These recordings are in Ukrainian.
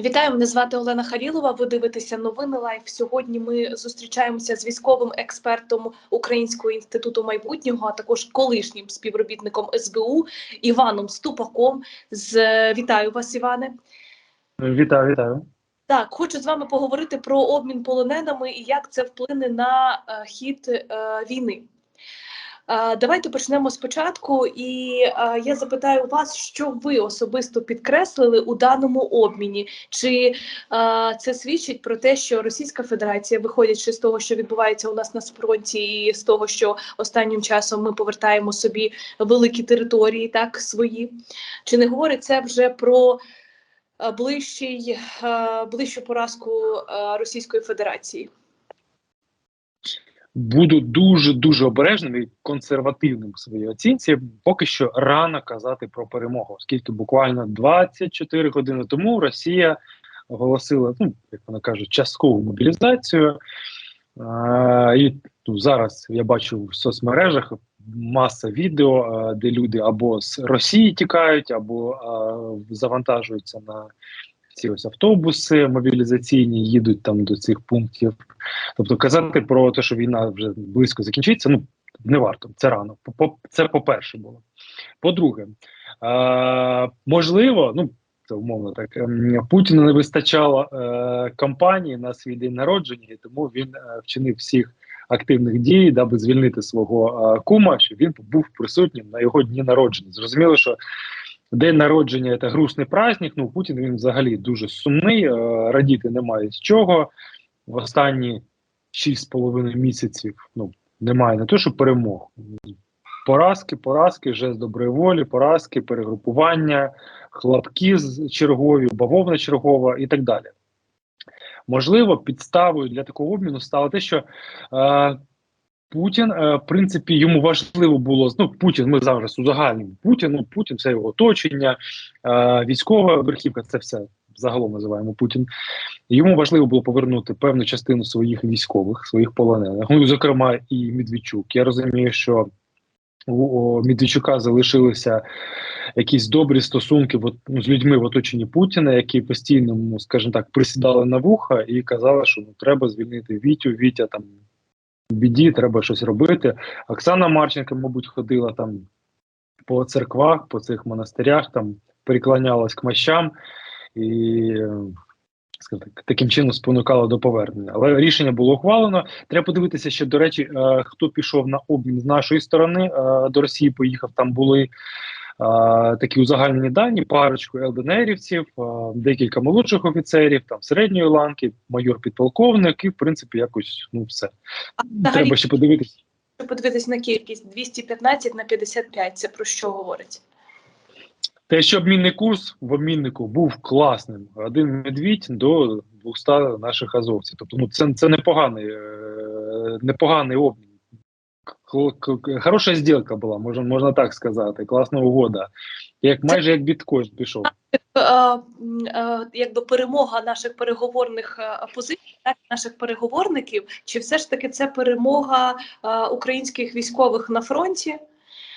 Вітаю, мене звати Олена Харілова. Ви дивитеся новини Лайф. Сьогодні ми зустрічаємося з військовим експертом Українського інституту майбутнього, а також колишнім співробітником СБУ Іваном Ступаком. З вітаю вас, Іване. Вітаю, вітаю. Так, хочу з вами поговорити про обмін полоненими і як це вплине на е, хід е, війни. Давайте почнемо спочатку, і я запитаю вас, що ви особисто підкреслили у даному обміні? Чи це свідчить про те, що Російська Федерація, виходячи з того, що відбувається у нас на фронті, і з того, що останнім часом ми повертаємо собі великі території, так свої, чи не говорить це вже про ближчий, ближчу поразку Російської Федерації? Буду дуже дуже обережним і консервативним в своїй оцінці. Поки що рано казати про перемогу, оскільки буквально 24 години тому Росія оголосила, ну як вона каже, часткову мобілізацію. І ну, зараз я бачу в соцмережах маса відео, де люди або з Росії тікають, або а, завантажуються на ці ось автобуси мобілізаційні, їдуть там до цих пунктів. Тобто казати про те, що війна вже близько закінчиться, ну не варто. Це рано. По це по-перше було. По-друге, можливо, ну це умовно так. ем, Путіну не вистачало е, кампанії на свій день народження, і тому він е, вчинив всіх активних дій, даби звільнити свого е, кума, щоб він був присутнім на його дні народження. Зрозуміло, що День народження це грустний праздник. Ну Путін він взагалі дуже сумний, е, радіти немає з чого. В останні 6,5 місяців ну, немає не то, що перемог. Поразки, поразки, жест доброї волі, поразки, перегрупування, хлопки з чергові, бавовна чергова і так далі. Можливо, підставою для такого обміну стало те, що е, Путін, е, в принципі, йому важливо було ну, Путін. Ми зараз узагальнимо Путін, ну, Путін, це його оточення, е, військова верхівка, це все загалом називаємо Путін. Йому важливо було повернути певну частину своїх військових, своїх полонених. Ну, зокрема, і Медведчук. Я розумію, що у Медведчука залишилися якісь добрі стосунки от, ну, з людьми в оточенні Путіна, які постійно, ну, скажімо так, присідали на вуха і казали, що ну, треба звільнити Вітю, Вітя там біді, треба щось робити. Оксана Марченко, мабуть, ходила там по церквах, по цих монастирях, там переклонялась к мощам і так, таким чином спонукала до повернення. Але рішення було ухвалено. Треба подивитися, що, до речі, е, хто пішов на обмін з нашої сторони е, до Росії, поїхав. Там були такі узагальнені дані, парочку ЛДНРівців, а, декілька молодших офіцерів, там середньої ланки, майор підполковник, і в принципі якось ну все. А Треба ще подивитися. подивитись на кількість 215 на 55, Це про що говорить? Те, що обмінний курс в обміннику був класним. Один медвідь до 200 наших азовців. Тобто, ну це це непоганий, е, непоганий обмін. Хороша зділка була, можна можна так сказати. Класна угода. Як майже як біткоін пішов. Якби перемога наших переговорних позицій, наших переговорників, чи все ж таки це перемога українських військових на фронті?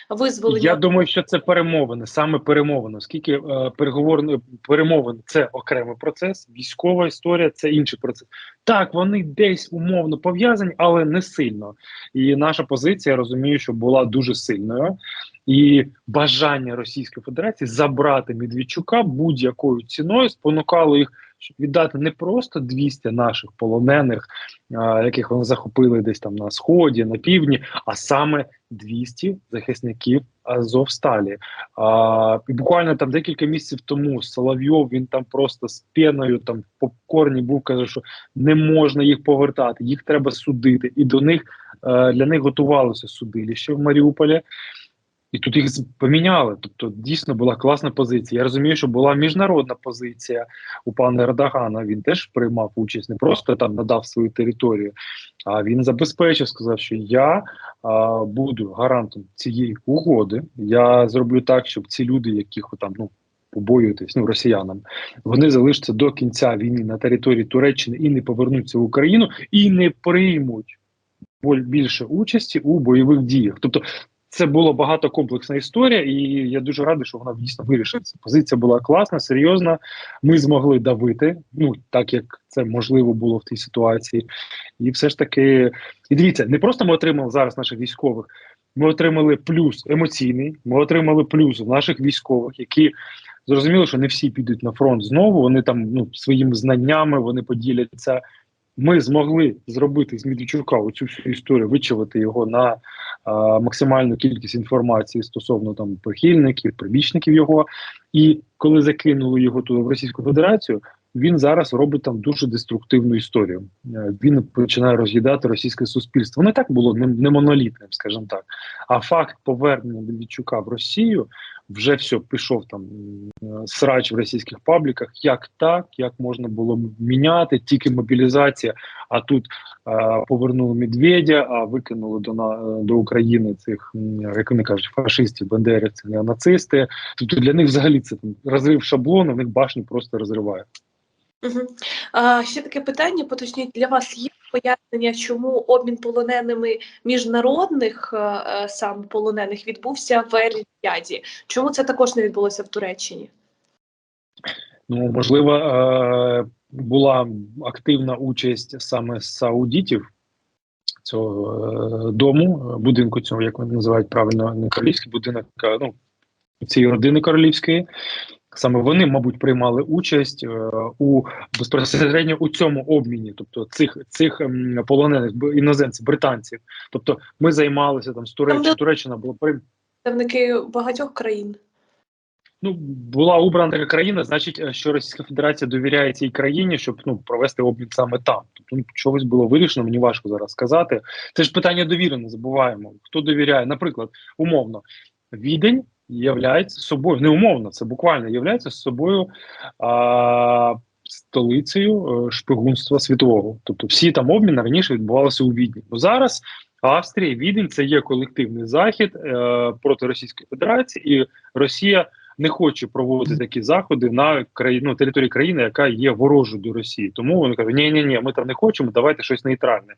Визволення? Я думаю, що це перемовини, саме перемовини, оскільки е, переговорні перемовини це окремий процес, військова історія це інший процес. Так, вони десь умовно пов'язані, але не сильно. І наша позиція я розумію, що була дуже сильною. І бажання Російської Федерації забрати Медведчука будь-якою ціною спонукало їх, віддати не просто 200 наших полонених, а, яких вони захопили десь там на сході, на півдні, а саме 200 захисників Азовсталі. А, І буквально там декілька місяців тому Соловйов він там просто з пеною там в попкорні був каже, що не можна їх повертати, їх треба судити. І до них е, для них готувалося судилище в Маріуполі. І тут їх поміняли. Тобто дійсно була класна позиція. Я розумію, що була міжнародна позиція у пана Ердогана. Він теж приймав участь, не просто там надав свою територію, а він забезпечив, сказав, що я а, буду гарантом цієї угоди. Я зроблю так, щоб ці люди, яких там ну. Побоюєтесь ну росіянам, вони залишаться до кінця війни на території Туреччини і не повернуться в Україну і не приймуть більше участі у бойових діях. Тобто це була багатокомплексна історія, і я дуже радий, що вона дійсно вирішилася. Позиція була класна, серйозна. Ми змогли давити, ну так як це можливо було в тій ситуації. І все ж таки, і дивіться, не просто ми отримали зараз наших військових. Ми отримали плюс емоційний, ми отримали плюс в наших військових, які зрозуміли, що не всі підуть на фронт знову. Вони там ну своїми знаннями вони поділяться. Ми змогли зробити з Медведчука оцю всю історію, вичавити його на а, максимальну кількість інформації стосовно там прихильників, прибічників його. І коли закинули його туди в Російську Федерацію, він зараз робить там дуже деструктивну історію. Е, Він починає роз'їдати російське суспільство. І так було не, не монолітним, скажімо так. А факт повернення Медведчука в Росію вже все пішов там е, срач в російських пабліках. Як так, як можна було міняти, тільки мобілізація. А тут е, повернули медведя, а викинули до на до України цих як вони кажуть, фашистів, бандерівців, неонацисти. Тобто для них взагалі це там розрив шаблону, в них башню просто розриває. Ще таке питання, поточніть, для вас є пояснення, чому обмін полоненими міжнародних е, е, сам полонених відбувся в Ер-Ріяді? Чому це також не відбулося в Туреччині? Ну, можливо, е, була активна участь саме саудітів цього дому, будинку цього, як вони називають правильно, не королівський будинок, ну, цієї родини королівської. Саме вони, мабуть, приймали участь е, у безпосередньо у цьому обміні, тобто цих цих ем, полонених іноземців, британців. Тобто, ми займалися там з Туреччини. Туреччина була при Представники багатьох країн. Ну, була обрана така країна, значить, е, що Російська Федерація довіряє цій країні, щоб ну провести обмін саме там. Тобто ну, чогось було вирішено, мені важко зараз сказати. Це ж питання довіри, не забуваємо. Хто довіряє? Наприклад, умовно, відень являється собою, не умовно, це буквально являється собою а, столицею е, шпигунства світового. Тобто, всі там обміни раніше відбувалися у Відні. Ну зараз Австрія, Відень це є колективний захід е, проти Російської Федерації, і Росія не хоче проводити такі заходи на країну ну, території країни, яка є ворожою до Росії. Тому вони кажуть, ні, ні, ні, ми там не хочемо, давайте щось нейтральне.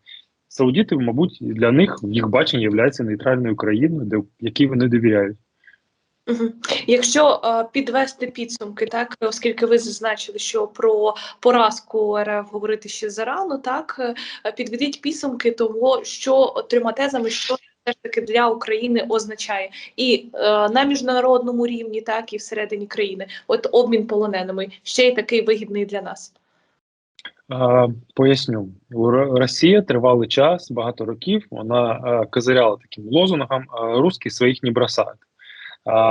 Саудіти, мабуть, для них їх баченні являється нейтральною країною, де якій вони довіряють. Якщо е, підвести підсумки, так оскільки ви зазначили, що про поразку РФ говорити ще зарано, так е, підведіть підсумки того, що трьома тезами, що все ж таки для України означає, і е, на міжнародному рівні, так і всередині країни, от обмін полоненими ще й такий вигідний для нас. Поясню, Росія тривалий час, багато років. Вона е, козиряла таким лозунгом: е, «Русські своїх не бросають».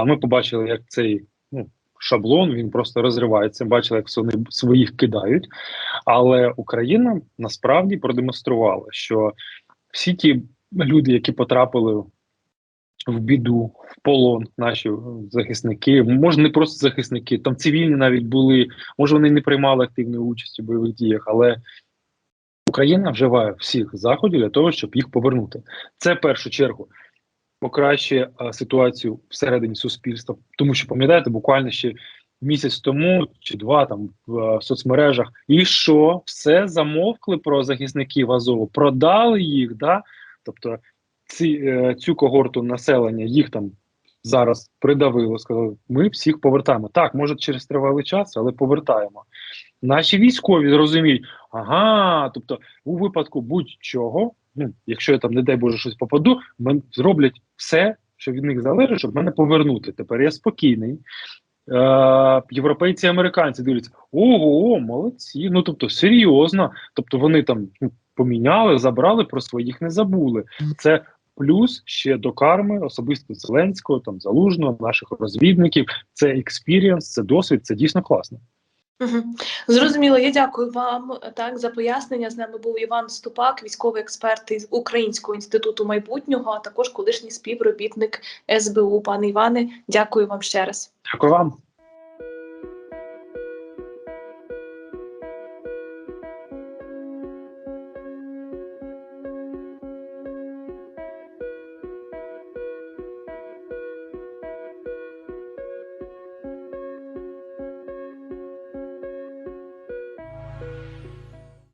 Ми побачили, як цей ну, шаблон він просто розривається. Бачили, як вони своїх кидають. Але Україна насправді продемонструвала, що всі ті люди, які потрапили в біду, в полон, наші захисники, може не просто захисники, там цивільні навіть були, може вони не приймали активної участі в бойових діях, але Україна вживає всіх заходів для того, щоб їх повернути. Це в першу чергу покращує а, ситуацію всередині суспільства, тому що пам'ятаєте, буквально ще місяць тому чи два там в е, соцмережах, і що все замовкли про захисників Азову, продали їх, да? тобто ці, е, цю когорту населення їх там зараз придавило, сказали, ми всіх повертаємо. Так, може через тривалий час, але повертаємо. Наші військові розуміють, ага, тобто у випадку будь-чого, якщо я там, не дай Боже, щось попаду, мен зроблять все, що від них залежить, щоб мене повернути. Тепер я спокійний. Е, європейці, американці дивляться, ого, молодці. Ну тобто серйозно. Тобто вони там ну, поміняли, забрали, про своїх не забули. Це плюс ще до карми особисто Зеленського, там Залужного, наших розвідників. Це експірієнс, це досвід, це дійсно класно. Зрозуміло, я дякую вам так за пояснення. З нами був Іван Ступак, військовий експерт із Українського інституту майбутнього, а також колишній співробітник СБУ. Пане Іване, дякую вам ще раз. Дякую вам.